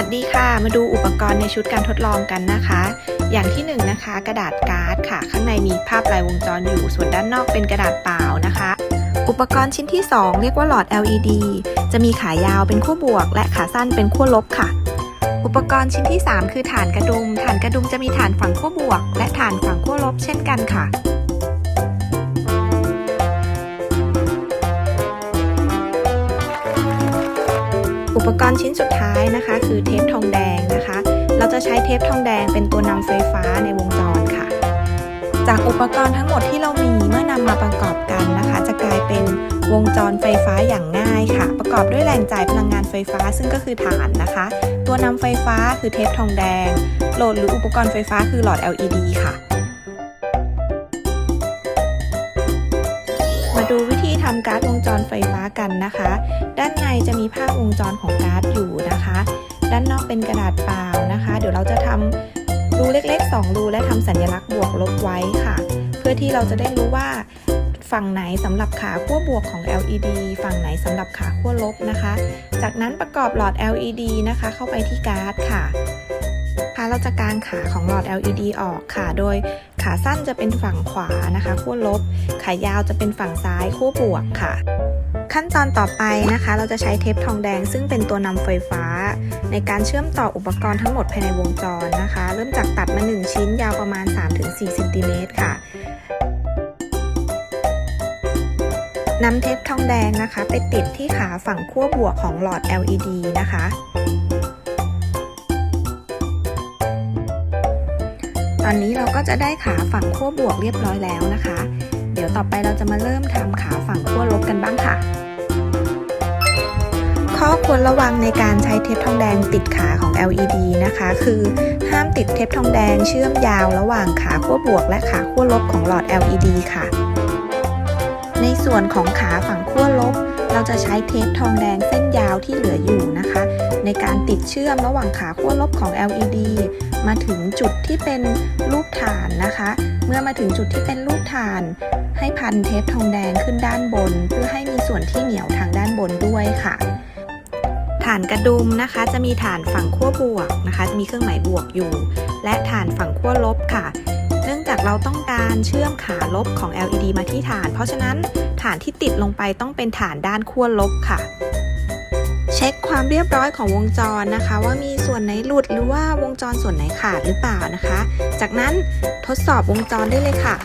วัสดีค่ะ มาดูอุปกรณ์ในชุดการทดลองกันนะคะ อย่างที่1นงนะคะ กระดาษการ์ดค่ะ ข้างในมีภาพลายวงจรอยู่ ส่วนด้านนอกเป็นกระดาษเปล่านะคะ อุปกรณ์ชิ้นที่ 2 เรียกว่าหลอด LED จะมีขายาวเป็นขั้วบวก และขาสั้นเป็นขั้วลบค่ะ อุปกรณ์ชิ้นที่ 3 คือฐานกระดุม ฐานกระดุมจะมีฐานฝั่งขั้วบวก และฐานฝั่งขั้วลบเช่นกันค่ะ อุปกรณ์ชิ้นสุดท้ายนะคะ คือเทปทองแดงนะคะ เราจะใช้เทปทองแดงเป็นตัวนำไฟฟ้าในวงจรค่ะ จากอุปกรณ์ทั้งหมดที่เรามีเมื่อนำมาประกอบกันนะคะ จะกลายเป็นวงจรไฟฟ้าอย่างง่ายค่ะ ประกอบด้วยแหล่งจ่ายพลังงานไฟฟ้าซึ่งก็คือฐานนะคะ ตัวนำไฟฟ้าคือเทปทองแดง โหลดหรืออุปกรณ์ไฟฟ้าคือหลอด LED ค่ะ มาดูวิธีทำการ์ดวงจรไฟฟ้ากันนะคะ ด้านในจะมีภาพวงจรของการ์ดอยู่นะคะ ด้านนอกเป็นกระดาษเปล่านะคะ เดี๋ยวเราจะทำรูเล็กๆ 2 รูและทำสัญลักษณ์บวกลบไว้ค่ะ เพื่อที่เราจะได้รู้ว่าฝั่งไหนสำหรับขาขั้วบวกของ LED ฝั่งไหนสำหรับขาขั้วลบนะคะ จากนั้นประกอบหลอด LED นะคะเข้าไปที่การ์ดค่ะค่ะเราจะกางขาของหลอด LED ออกค่ะ โดย ขาสั้นจะเป็นฝั่งขวานะคะขั้วลบ ขายาวจะเป็นฝั่งซ้ายขั้วบวกค่ะ ขั้นตอนต่อไปนะคะ เราจะใช้เทปทองแดงซึ่งเป็นตัวนำไฟฟ้า ในการเชื่อมต่ออุปกรณ์ทั้งหมดภายในวงจรนะคะ เริ่มจากตัดมา 1 ชิ้นยาวประมาณ 3-4เซนติเมตรค่ะนำเทปทองแดงนะคะ ไปติดที่ขาฝั่งขั้วบวกของหลอด LED นะคะ ตอนนี้เราก็จะได้ขาฝั่งขั้วบวกเรียบร้อยแล้วนะคะ เดี๋ยวต่อไปเราจะมาเริ่มทำขาฝั่งขั้วลบกันบ้างค่ะ ข้อควรระวังในการใช้เทปทองแดงติดขาของ LED นะคะ คือห้ามติดเทปทองแดงเชื่อมยาวระหว่างขาขั้วบวก และขาขั้วลบของหลอด LED ค่ะ ในส่วนของขาฝั่งขั้วลบ เราจะใช้เทปทองแดงเส้นยาวที่เหลืออยู่นะคะ ในการติดเชื่อมระหว่างขาขั้วลบของ LED มาถึงจุดที่เป็นรูปฐานนะคะ เมื่อมาถึงจุดที่เป็นรูปฐาน ให้พันเทปทองแดงขึ้นด้านบน เพื่อให้มีส่วนที่เหนียวทางด้านบนด้วยค่ะ ฐานกระดุมนะคะ จะมีฐานฝั่งขั้วบวกนะคะ จะมีเครื่องหมายบวกอยู่ และฐานฝั่งขั้วลบค่ะ เนื่องจากเราต้องการเชื่อมขาลบของ LED มาที่ฐาน เพราะฉะนั้นฐานที่ติดลงไปต้องเป็นฐานด้านขั้วลบค่ะ เช็คความเรียบร้อยของวงจรนะคะ ว่ามีส่วนไหนหลุดหรือว่าวงจรส่วนไหนขาดหรือเปล่านะคะ จากนั้นทดสอบวงจรได้เลยค่ะ